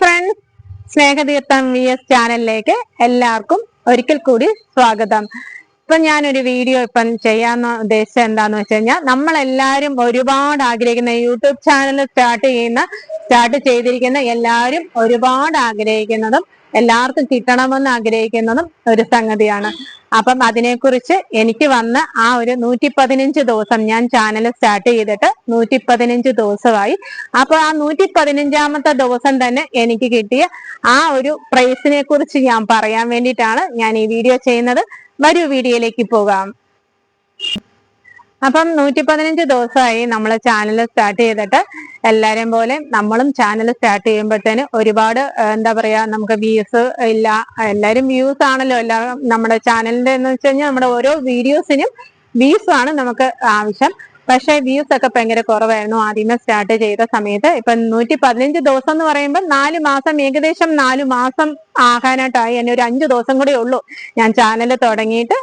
Friends Snehatheertham V S ചാനലിലേക്ക് എല്ലാവർക്കും ഒരിക്കൽ കൂടി സ്വാഗതം. ഇപ്പൊ ഞാനൊരു വീഡിയോ ഇപ്പം ചെയ്യാന്ന് ഉദ്ദേശിച്ചത് എന്താന്ന് വെച്ച് കഴിഞ്ഞാൽ നമ്മളെല്ലാരും ഒരുപാട് ആഗ്രഹിക്കുന്ന യൂട്യൂബ് ചാനൽ സ്റ്റാർട്ട് ചെയ്യുന്ന സ്റ്റാർട്ട് ചെയ്തിരിക്കുന്ന എല്ലാവരും ഒരുപാട് ആഗ്രഹിക്കുന്നതും എല്ലാവർക്കും കിട്ടണമെന്ന് ആഗ്രഹിക്കുന്നതും ഒരു സംഗതിയാണ്. അപ്പം അതിനെക്കുറിച്ച് എനിക്ക് വന്ന ആ ഒരു നൂറ്റി പതിനഞ്ച് ദിവസം ഞാൻ ചാനൽ സ്റ്റാർട്ട് ചെയ്തിട്ട് നൂറ്റി പതിനഞ്ച് ദിവസമായി. അപ്പൊ ആ നൂറ്റി പതിനഞ്ചാമത്തെ ദിവസം തന്നെ എനിക്ക് കിട്ടിയ ആ ഒരു പ്രൈസിനെ കുറിച്ച് ഞാൻ പറയാൻ വേണ്ടിയിട്ടാണ് ഞാൻ ഈ വീഡിയോ ചെയ്യുന്നത്. വരൂ വീഡിയോയിലേക്ക് പോകാം. അപ്പം നൂറ്റി പതിനഞ്ച് ദിവസമായി നമ്മൾ ചാനൽ സ്റ്റാർട്ട് ചെയ്തിട്ട് എല്ലാവരെയും പോലെ നമ്മളും ചാനൽ സ്റ്റാർട്ട് ചെയ്യുമ്പോഴത്തേന് ഒരുപാട് എന്താ പറയാ നമുക്ക് വ്യൂസ് ഇല്ല. എല്ലാവരും വ്യൂസ് ആണല്ലോ എല്ലാ നമ്മുടെ ചാനലിന്റെ എന്ന് വെച്ച് കഴിഞ്ഞാൽ നമ്മുടെ ഓരോ വീഡിയോസിനും വ്യൂസ് ആണ് നമുക്ക് ആവശ്യം. പക്ഷേ വ്യൂസ് ഒക്കെ ഭയങ്കര കുറവായിരുന്നു. ആദ്യമേ സ്റ്റാർട്ട് ചെയ്ത സമയത്ത് ഇപ്പൊ നൂറ്റി പതിനഞ്ച് ദിവസം എന്ന് പറയുമ്പോൾ നാല് മാസം ഏകദേശം നാല് മാസം ആകാനായിട്ടായി. എന്നെ ഒരു അഞ്ചു ദിവസം കൂടെ ഉള്ളൂ ഞാൻ ചാനൽ തുടങ്ങിയിട്ട്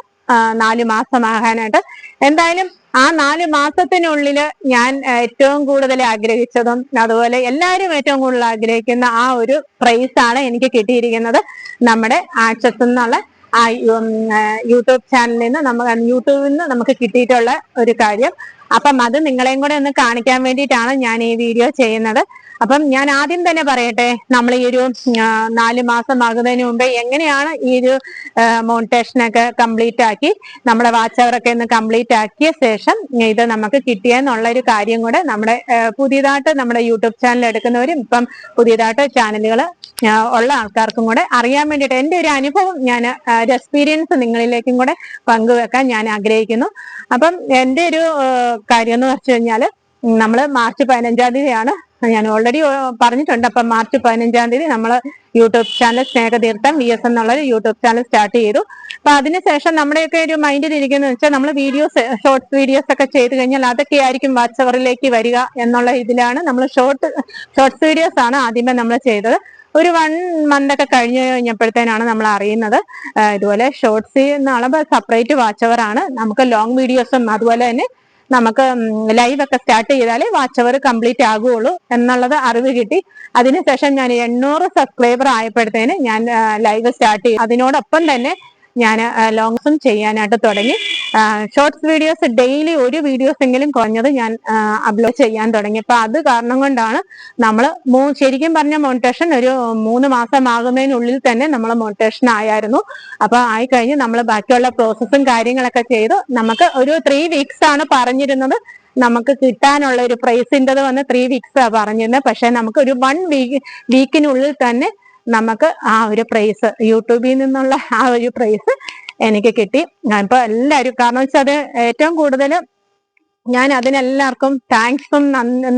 നാല് മാസമാകാനായിട്ട്. എന്തായാലും ആ നാല് മാസത്തിനുള്ളിൽ ഞാൻ ഏറ്റവും കൂടുതൽ ആഗ്രഹിച്ചതും അതുപോലെ എല്ലാവരും ഏറ്റവും കൂടുതൽ ആഗ്രഹിക്കുന്ന ആ ഒരു പ്രൈസ് ആണ് എനിക്ക് കിട്ടിയിരിക്കുന്നത് നമ്മുടെ ആക്സസ് എന്നുള്ള ആ, യൂട്യൂബ് ചാനലിൽ നിന്ന് നമുക്ക് യൂട്യൂബിൽ നിന്ന് നമുക്ക് കിട്ടിയിട്ടുള്ള ഒരു കാര്യം. അപ്പം അത് നിങ്ങളെയും കൂടെ ഒന്ന് കാണിക്കാൻ വേണ്ടിയിട്ടാണ് ഞാൻ ഈ വീഡിയോ ചെയ്യുന്നത്. അപ്പം ഞാൻ ആദ്യം തന്നെ പറയട്ടെ നമ്മൾ ഈ ഒരു നാല് മാസം ആകുന്നതിന് മുമ്പേ എങ്ങനെയാണ് ഈ ഒരു മോണിറ്റേഷനൊക്കെ കംപ്ലീറ്റ് ആക്കി നമ്മുടെ വാച്ച് അവറൊക്കെ ഒന്ന് കംപ്ലീറ്റ് ആക്കിയ ശേഷം ഇത് നമുക്ക് കിട്ടിയെന്നുള്ള ഒരു കാര്യം കൂടെ നമ്മുടെ പുതിയതായിട്ട് നമ്മുടെ യൂട്യൂബ് ചാനൽ എടുക്കുന്നവരും ഇപ്പം പുതിയതായിട്ട് ചാനലുകൾ ഉള്ള ആൾക്കാർക്കും കൂടെ അറിയാൻ വേണ്ടിയിട്ട് എന്റെ ഒരു അനുഭവം ഞാൻ ഒരു എക്സ്പീരിയൻസ് നിങ്ങളിലേക്കും കൂടെ പങ്കുവെക്കാൻ ഞാൻ ആഗ്രഹിക്കുന്നു. അപ്പം എന്റെ ഒരു കാര്യം എന്ന് വെച്ച് കഴിഞ്ഞാൽ നമ്മൾ മാർച്ച് പതിനഞ്ചാം തീയതിയാണ്. ഞാൻ ഓൾറെഡി പറഞ്ഞിട്ടുണ്ട്. അപ്പം മാർച്ച് പതിനഞ്ചാം തീയതി നമ്മൾ YouTube channel Snehatheertham V S എന്നുള്ള ഒരു യൂട്യൂബ് ചാനൽ സ്റ്റാർട്ട് ചെയ്തു. അപ്പൊ അതിനുശേഷം നമ്മുടെയൊക്കെ ഒരു മൈൻഡിൽ ഇരിക്കുന്നത് വെച്ചാൽ നമ്മൾ വീഡിയോസ് ഷോർട്സ് വീഡിയോസ് ഒക്കെ ചെയ്ത് കഴിഞ്ഞാൽ അതൊക്കെ ആയിരിക്കും വാട്സവറിലേക്ക് വരിക എന്നുള്ള ഇതിലാണ് നമ്മൾ ഷോർട്ട് ഷോർട്സ് വീഡിയോസ് ആണ് ആദ്യമേ നമ്മൾ ചെയ്തത്. ഒരു വൺ മന്ത് ഒക്കെ കഴിഞ്ഞ് കഴിഞ്ഞപ്പോഴത്തേനാണ് നമ്മൾ അറിയുന്നത്. ഇതുപോലെ ഷോർട്സ് എന്നുള്ള സെപ്പറേറ്റ് വാച്ച് ആണ്. നമുക്ക് ലോങ് വീഡിയോസും അതുപോലെ തന്നെ നമുക്ക് ലൈവ് ഒക്കെ സ്റ്റാർട്ട് ചെയ്താലേ വാച്ച് അവർ കംപ്ലീറ്റ് ആകുകയുള്ളൂ എന്നുള്ളത് അറിവ് കിട്ടി. അതിനുശേഷം ഞാൻ എണ്ണൂറ് സബ്സ്ക്രൈബർ ആയപ്പോഴത്തേന് ഞാൻ ലൈവ് സ്റ്റാർട്ട് ചെയ്തു. അതിനോടൊപ്പം തന്നെ ഞാൻ ലോങ്സും ചെയ്യാനായിട്ട് തുടങ്ങി. ഷോർട്സ് വീഡിയോസ് ഡെയിലി ഒരു വീഡിയോസ് എങ്കിലും കുറഞ്ഞത് ഞാൻ അപ്ലോഡ് ചെയ്യാൻ തുടങ്ങി. അപ്പൊ അത് കാരണം കൊണ്ടാണ് നമ്മൾ ശരിക്കും പറഞ്ഞ മോണിറ്റേഷൻ ഒരു മൂന്ന് മാസം ആകുന്നതിനുള്ളിൽ തന്നെ നമ്മൾ മോണിറ്റേഷൻ ആയായിരുന്നു. അപ്പൊ ആയി കഴിഞ്ഞ് നമ്മൾ ബാക്കിയുള്ള പ്രോസസ്സും കാര്യങ്ങളൊക്കെ ചെയ്തു നമുക്ക് ഒരു ത്രീ വീക്സ് ആണ് പറഞ്ഞിരുന്നത്. നമുക്ക് കിട്ടാനുള്ള ഒരു പ്രൈസിന്റെത് വന്ന് ത്രീ വീക്സ് ആ പറഞ്ഞിരുന്നത്. പക്ഷെ നമുക്ക് ഒരു വൺ വീക്ക് വീക്കിനുള്ളിൽ തന്നെ നമുക്ക് ആ ഒരു പ്രൈസ് യൂട്യൂബിൽ നിന്നുള്ള ആ ഒരു പ്രൈസ് എനിക്ക് കിട്ടി. ഇപ്പൊ എല്ലാവരും കാരണം വെച്ചാൽ അത് ഏറ്റവും കൂടുതൽ ഞാൻ അതിനെല്ലാവർക്കും താങ്ക്സും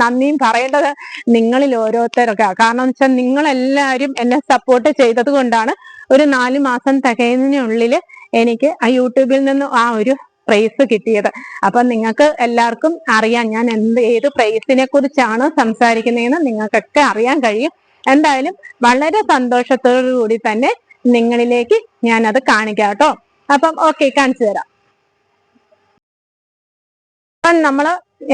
നന്ദിയും പറയേണ്ടത് നിങ്ങളിൽ ഓരോരുത്തർക്കാണ് കാരണം വെച്ചാൽ നിങ്ങളെല്ലാവരും എന്നെ സപ്പോർട്ട് ചെയ്തത് കൊണ്ടാണ് ഒരു നാല് മാസം തികയുന്നതിനുള്ളിൽ എനിക്ക് ആ യൂട്യൂബിൽ നിന്ന് ആ ഒരു പ്രൈസ് കിട്ടിയത്. അപ്പൊ നിങ്ങൾക്ക് എല്ലാവർക്കും അറിയാം ഞാൻ എന്ത് ഏത് പ്രൈസിനെ കുറിച്ചാണ് സംസാരിക്കുന്നതെന്ന് നിങ്ങൾക്കൊക്കെ അറിയാൻ കഴിയും. എന്തായാലും വളരെ സന്തോഷത്തോടു കൂടി തന്നെ നിങ്ങളിലേക്ക് ഞാൻ അത് കാണിക്കാം കേട്ടോ. അപ്പം ഓക്കെ കാണിച്ചു തരാം. അപ്പം നമ്മൾ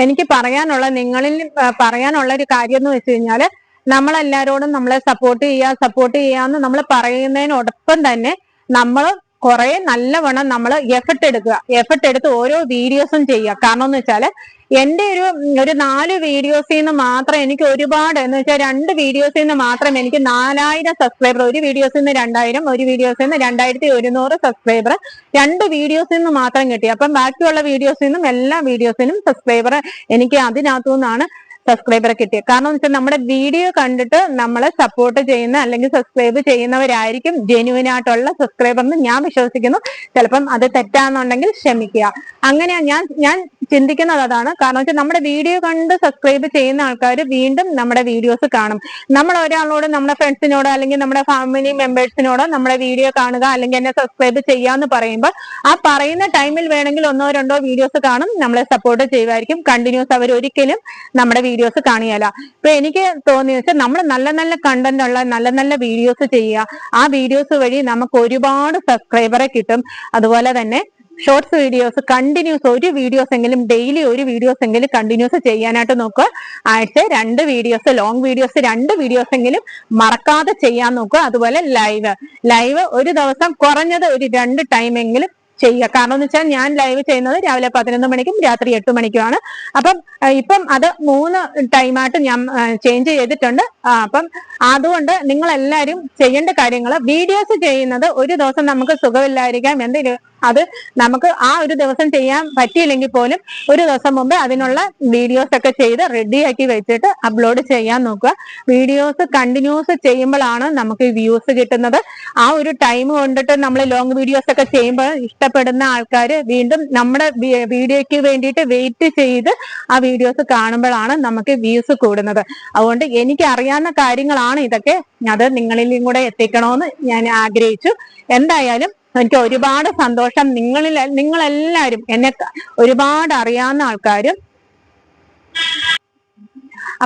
എനിക്ക് പറയാനുള്ള നിങ്ങളിൽ പറയാനുള്ള ഒരു കാര്യം എന്ന് വെച്ച് കഴിഞ്ഞാൽ നമ്മളെല്ലാരോടും നമ്മളെ സപ്പോർട്ട് ചെയ്യുക സപ്പോർട്ട് ചെയ്യാന്ന് നമ്മൾ പറയുന്നതിനോടൊപ്പം തന്നെ നമ്മൾ കുറെ നല്ലവണ്ണം നമ്മൾ എഫർട്ട് എടുക്കുക. എഫർട്ട് എടുത്ത് ഓരോ വീഡിയോസും ചെയ്യുക. കാരണം എന്ന് വെച്ചാൽ എന്റെ ഒരു ഒരു നാല് വീഡിയോസിൽ നിന്ന് മാത്രം എനിക്ക് ഒരുപാട് എന്ന് വെച്ചാൽ രണ്ട് വീഡിയോസിൽ നിന്ന് മാത്രം എനിക്ക് നാലായിരം സബ്സ്ക്രൈബർ ഒരു വീഡിയോസിൽ നിന്ന് രണ്ടായിരം ഒരു വീഡിയോസിൽ നിന്ന് രണ്ടായിരത്തി ഒരുന്നൂറ് സബ്സ്ക്രൈബർ രണ്ട് വീഡിയോസിൽ നിന്ന് മാത്രം കിട്ടി. അപ്പം ബാക്കിയുള്ള വീഡിയോസിൽ നിന്നും എല്ലാ വീഡിയോസിനും സബ്സ്ക്രൈബർ എനിക്ക് അതിനകത്തു നിന്നാണ് സബ്സ്ക്രൈബറെ കിട്ടിയത്. കാരണം വെച്ചാൽ നമ്മുടെ വീഡിയോ കണ്ടിട്ട് നമ്മളെ സപ്പോർട്ട് ചെയ്യുന്ന അല്ലെങ്കിൽ സബ്സ്ക്രൈബ് ചെയ്യുന്നവരായിരിക്കും ജെന്യൂൻ ആയിട്ടുള്ള സബ്സ്ക്രൈബർ എന്ന് ഞാൻ വിശ്വസിക്കുന്നു. ചിലപ്പം അത് തെറ്റാന്നുണ്ടെങ്കിൽ ക്ഷമിക്കുക. അങ്ങനെ ഞാൻ ഞാൻ ചിന്തിക്കുന്നത് അതാണ്. കാരണം വെച്ചാൽ നമ്മുടെ വീഡിയോ കണ്ട് സബ്സ്ക്രൈബ് ചെയ്യുന്ന ആൾക്കാർ വീണ്ടും നമ്മുടെ വീഡിയോസ് കാണും. നമ്മൾ ഒരാളോട് നമ്മുടെ ഫ്രണ്ട്സിനോടോ അല്ലെങ്കിൽ നമ്മുടെ ഫാമിലി മെമ്പേഴ്സിനോടോ നമ്മുടെ വീഡിയോ കാണുക അല്ലെങ്കിൽ എന്നെ സബ്സ്ക്രൈബ് ചെയ്യാന്ന് പറയുമ്പോൾ ആ പറയുന്ന ടൈമിൽ വേണമെങ്കിൽ ഒന്നോ രണ്ടോ വീഡിയോസ് കാണും. നമ്മളെ സപ്പോർട്ട് ചെയ്യുമായിരിക്കും. കണ്ടിന്യൂസ് അവർ ഒരിക്കലും നമ്മുടെ വീഡിയോസ് കാണിയാല. ഇപ്പൊ എനിക്ക് തോന്നിയെന്ന് വെച്ചാൽ നമ്മൾ നല്ല നല്ല കണ്ടന്റ് ഉള്ള നല്ല നല്ല വീഡിയോസ് ചെയ്യുക. ആ വീഡിയോസ് വഴി നമുക്ക് ഒരുപാട് സബ്സ്ക്രൈബറെ കിട്ടും. അതുപോലെ തന്നെ ഷോർട്സ് വീഡിയോസ് കണ്ടിന്യൂസ് ഒരു വീഡിയോസ് എങ്കിലും ഡെയിലി ഒരു വീഡിയോസ് എങ്കിലും കണ്ടിന്യൂസ് ചെയ്യാനായിട്ട് നോക്കുക. ആഴ്ച രണ്ട് വീഡിയോസ് ലോങ് വീഡിയോസ് രണ്ട് വീഡിയോസ് എങ്കിലും മറക്കാതെ ചെയ്യാൻ നോക്കുക. അതുപോലെ ലൈവ് ലൈവ് ഒരു ദിവസം കുറഞ്ഞത് ഒരു രണ്ട് ടൈം എങ്കിലും ചെയ്യുക. കാരണം എന്ന് വെച്ചാൽ ഞാൻ ലൈവ് ചെയ്യുന്നത് രാവിലെ പതിനൊന്ന് മണിക്കും രാത്രി എട്ട് മണിക്കുമാണ്. അപ്പം ഇപ്പം അത് മൂന്ന് ടൈമായിട്ട് ഞാൻ ചേഞ്ച് ചെയ്തിട്ടുണ്ട്. അപ്പം അതുകൊണ്ട് നിങ്ങൾ എല്ലാവരും ചെയ്യേണ്ട കാര്യങ്ങൾ വീഡിയോസ് ചെയ്യുന്നത് ഒരു ദിവസം നമുക്ക് സുഖമില്ലായിരിക്കാം. എന്തെങ്കിലും അത് നമുക്ക് ആ ഒരു ദിവസം ചെയ്യാൻ പറ്റിയില്ലെങ്കിൽ പോലും ഒരു ദിവസം മുമ്പ് അതിനുള്ള വീഡിയോസ് ഒക്കെ ചെയ്ത് റെഡിയാക്കി വെച്ചിട്ട് അപ്ലോഡ് ചെയ്യാൻ നോക്കുക. വീഡിയോസ് കണ്ടിന്യൂസ് ചെയ്യുമ്പോഴാണ് നമുക്ക് വ്യൂസ് കിട്ടുന്നത്. ആ ഒരു ടൈം കൊണ്ടിട്ട് നമ്മൾ ലോങ് വീഡിയോസ് ഒക്കെ ചെയ്യുമ്പോൾ ഇഷ്ടപ്പെടുന്ന ആൾക്കാർ വീണ്ടും നമ്മുടെ വീഡിയോയ്ക്ക് വേണ്ടിയിട്ട് വെയിറ്റ് ചെയ്ത് ആ വീഡിയോസ് കാണുമ്പോഴാണ് നമുക്ക് വ്യൂസ് കൂടുന്നത്. അതുകൊണ്ട് എനിക്ക് അറിയാവുന്ന കാര്യങ്ങളാണ് ഇതൊക്കെ. അത് നിങ്ങളിലും കൂടെ എത്തിക്കണമെന്ന് ഞാൻ ആഗ്രഹിച്ചു. എന്തായാലും എനിക്ക് ഒരുപാട് സന്തോഷം. നിങ്ങളിൽ നിങ്ങളെല്ലാവരും എന്നെ ഒരുപാട് അറിയാവുന്ന ആൾക്കാരും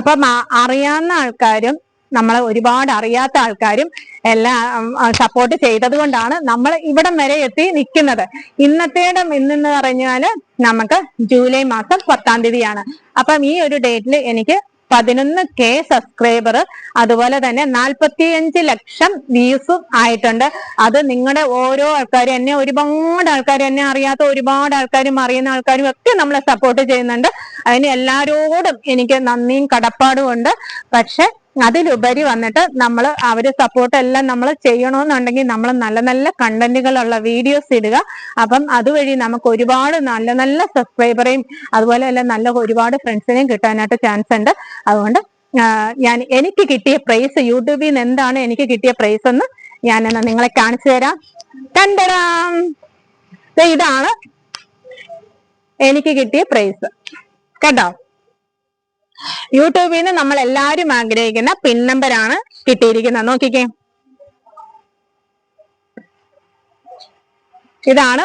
അപ്പം അറിയാവുന്ന ആൾക്കാരും നമ്മളെ ഒരുപാട് അറിയാത്ത ആൾക്കാരും എല്ലാം സപ്പോർട്ട് ചെയ്തത് കൊണ്ടാണ് നമ്മൾ ഇവിടം വരെ എത്തി നിൽക്കുന്നത്. ഇന്നത്തേടെ ഇന്നെന്ന് പറഞ്ഞാൽ നമുക്ക് ജൂലൈ മാസം പത്താം തീയതിയാണ്. അപ്പം ഈ ഒരു ഡേറ്റിൽ എനിക്ക് പതിനൊന്ന് കെ സബ്സ്ക്രൈബർ അതുപോലെ തന്നെ നാൽപ്പത്തിയഞ്ച് ലക്ഷം വ്യൂസും ആയിട്ടുണ്ട്. അത് നിങ്ങളുടെ ഓരോ ആൾക്കാരും എന്നെ ഒരുപാട് ആൾക്കാർ എന്നെ അറിയാത്ത ഒരുപാട് ആൾക്കാരും അറിയുന്ന ആൾക്കാരും ഒക്കെ നമ്മളെ സപ്പോർട്ട് ചെയ്യുന്നുണ്ട്. അതിന് എല്ലാരോടും എനിക്ക് നന്ദിയും കടപ്പാടും ഉണ്ട്. പക്ഷെ അതിലുപരി വന്നിട്ട് നമ്മൾ അവർ സപ്പോർട്ട് എല്ലാം നമ്മൾ ചെയ്യണമെന്നുണ്ടെങ്കിൽ നമ്മൾ നല്ല നല്ല കണ്ടന്റുകളുള്ള വീഡിയോസ് ഇടുക. അപ്പം അതുവഴി നമുക്ക് ഒരുപാട് നല്ല നല്ല സബ്സ്ക്രൈബറേയും അതുപോലെ തന്നെ നല്ല ഒരുപാട് ഫ്രണ്ട്സിനെയും കിട്ടാനായിട്ട് ചാൻസ് ഉണ്ട്. അതുകൊണ്ട് ഞാൻ എനിക്ക് കിട്ടിയ പ്രൈസ് യൂട്യൂബിൽ നിന്ന് എന്താണ് എനിക്ക് കിട്ടിയ പ്രൈസ് എന്ന് ഞാൻ നിങ്ങളെ കാണിച്ചു തരാം. കണ്ടടാം ഇതാണ് എനിക്ക് കിട്ടിയ പ്രൈസ് കേട്ടോ? യൂട്യൂബിൽ നിന്ന് നമ്മൾ എല്ലാവരും ആഗ്രഹിക്കുന്ന പിൻ നമ്പർ ആണ് കിട്ടിയിരിക്കുന്നത്. നോക്കിക്കേ. ഇതാണ്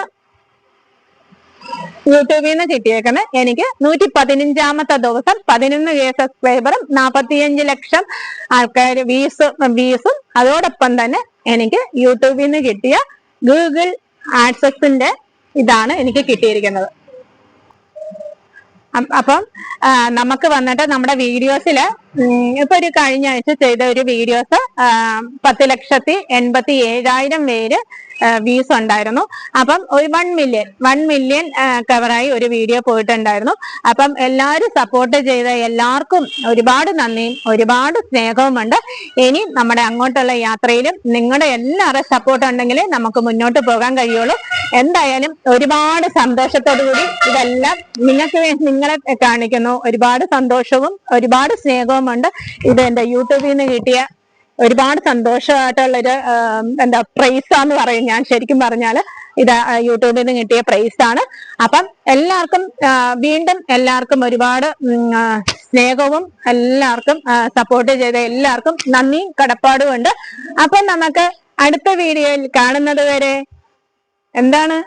യൂട്യൂബിൽ നിന്ന് കിട്ടിയേക്കുന്നത്. എനിക്ക് നൂറ്റി പതിനഞ്ചാമത്തെ ദിവസം പതിനൊന്ന് കെ സബ്സ്ക്രൈബറും നാൽപ്പത്തിയഞ്ച് ലക്ഷം ആൾക്കാർ വ്യൂസ് വ്യൂസും അതോടൊപ്പം തന്നെ എനിക്ക് യൂട്യൂബിൽ നിന്ന് കിട്ടിയ ഗൂഗിൾ ആഡ്സക്സിന്റെ ഇതാണ് എനിക്ക് കിട്ടിയിരിക്കുന്നത്. അപ്പം നമുക്ക് വന്നിട്ട് നമ്മുടെ വീഡിയോസിൽ ഇപ്പൊ ഒരു കഴിഞ്ഞ ആഴ്ച ചെയ്ത ഒരു വീഡിയോസ് പത്ത് ലക്ഷത്തി എൺപത്തി ഏഴായിരം പേര് വ്യൂസ് ഉണ്ടായിരുന്നു. അപ്പം ഒരു വൺ മില്യൺ വൺ മില്യൺ കവറായി ഒരു വീഡിയോ പോയിട്ടുണ്ടായിരുന്നു. അപ്പം എല്ലാവരും സപ്പോർട്ട് ചെയ്ത എല്ലാവർക്കും ഒരുപാട് നന്ദിയും ഒരുപാട് സ്നേഹവുമുണ്ട്. ഇനി നമ്മുടെ അങ്ങോട്ടുള്ള യാത്രയിലും നിങ്ങളുടെ എല്ലാവരുടെ സപ്പോർട്ട് ഉണ്ടെങ്കിലേ നമുക്ക് മുന്നോട്ട് പോകാൻ കഴിയുള്ളൂ. എന്തായാലും ഒരുപാട് സന്തോഷത്തോടു കൂടി ഇതെല്ലാം നിങ്ങൾക്ക് നിങ്ങളെ കാണിക്കുന്നു. ഒരുപാട് സന്തോഷവും ഒരുപാട് സ്നേഹവുമുണ്ട് ഇത് എന്റെ യൂട്യൂബിൽ നിന്ന് കിട്ടിയ ഒരുപാട് സന്തോഷമായിട്ടുള്ളൊരു എന്താ പ്രൈസ് ആന്ന് പറയും ഞാൻ ശരിക്കും പറഞ്ഞാൽ ഇത് യൂട്യൂബിൽ നിന്ന് കിട്ടിയ പ്രൈസ് ആണ്. അപ്പം എല്ലാവർക്കും വീണ്ടും എല്ലാവർക്കും ഒരുപാട് സ്നേഹവും എല്ലാവർക്കും സപ്പോർട്ട് ചെയ്ത എല്ലാവർക്കും നന്ദി കടപ്പാടും ഉണ്ട്. അപ്പം നമുക്ക് അടുത്ത വീഡിയോയിൽ കാണുന്നത് വരെ എന്താണ്?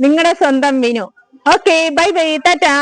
നിങ്ങളുടെ സ്വന്തം Vinu. Okay bye bye tata.